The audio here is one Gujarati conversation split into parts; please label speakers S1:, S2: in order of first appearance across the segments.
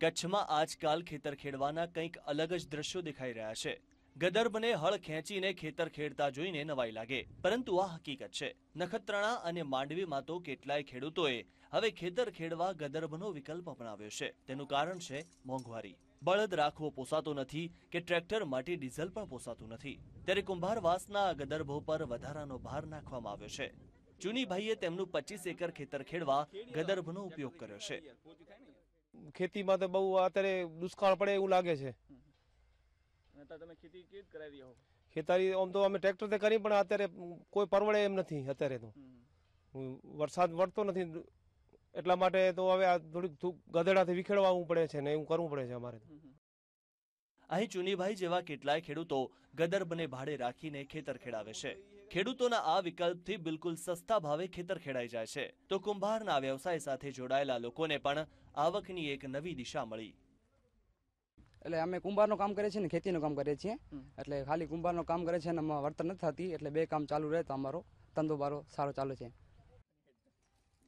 S1: કચ્છમાં આજકાલ ખેતર ખેડવાના કંઈક અલગ જ દ્રશ્યો દેખાઈ રહ્યા છે. ગદર્ભને હળ ખેંચીને ખેતર ખેડતા જોઈને નવાઈ લાગે. પરંતુ આ હકીકત છે. નખત્રાણા અને માંડવીમાં તો કેટલાય ખેડૂતોએ હવે ખેતર ખેડવા ગદર્ભનો વિકલ્પ અપનાવ્યો છે. તેનું કારણ છે મોંઘવારી. બળદ રાખવો પોસાતો નથી કે ટ્રેક્ટર માટે ડીઝલ પણ પોસાતું નથી. ત્યારે કુંભારવાસના ગદર્ભો પર વધારાનો ભાર નાખવામાં આવ્યો છે. ચુનીભાઈએ તેમનું પચીસ એકર ખેતર ખેડવા ગદર્ભનો ઉપયોગ કર્યો છે.
S2: ખેતીમાં તો બહુ અત્યારે દુષ્કાળ પડે એવું લાગે છે.
S3: તમે ખેતી કેવી કરાવી રહ્યા હો
S2: ખેતારી આમ તો અમે ટ્રેક્ટર કરી પણ અત્યારે કોઈ પરવડે એમ નથી અત્યારે તો. વરસાદ વળતો નથી એટલા માટે તો હવે આ થોડીક થૂ- ગધેડાથી વિખેડવાનું પડે છે ને એવું કરવું પડે છે અમારે તો.
S1: અહીં ચુનીભાઈ જેવા કેટલાય ખેડૂતો ગદર્ભને ભાડે રાખીને ખેતર ખેડાવે છે. ખેડૂતોના આ વિકલ્પથી બિલકુલ સસ્તા ભાવે ખેતર ખેડાઈ જાય છે. તો કુંભારના વ્યવસાય સાથે જોડાયેલા લોકોને પણ આવકની એક નવી દિશા મળી.
S4: એટલે અમે કુંભારનું કામ કરીએ છીએ ને ખેતીનું કામ કરીએ છીએ. એટલે ખાલી કુંભારનું કામ કરે છે અને એમાં વર્તન નથી થતી. એટલે બે કામ ચાલુ રહે તો અમારો ધંધો બારો સારો ચાલુ છે.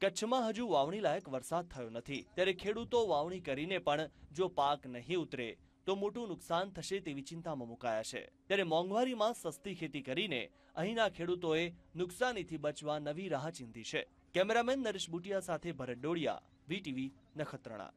S1: કચ્છમાં હજુ વાવણી લાયક વરસાદ થયો નથી. ત્યારે ખેડૂતો વાવણી કરીને પણ જો પાક નહીં ઉતરે તો મોટું નુકસાન થશે તેવી ચિંતામાં મુકાયા છે. ત્યારે મોંઘવારીમાં સસ્તી ખેતી કરીને અહીંના ખેડૂતોએ નુકસાનીથી બચવા નવી રાહ ચિંધી છે. કેમેરામેન નરેશ બુટિયા સાથે ભરત ડોડિયા વીટીવી નખત્રાણા.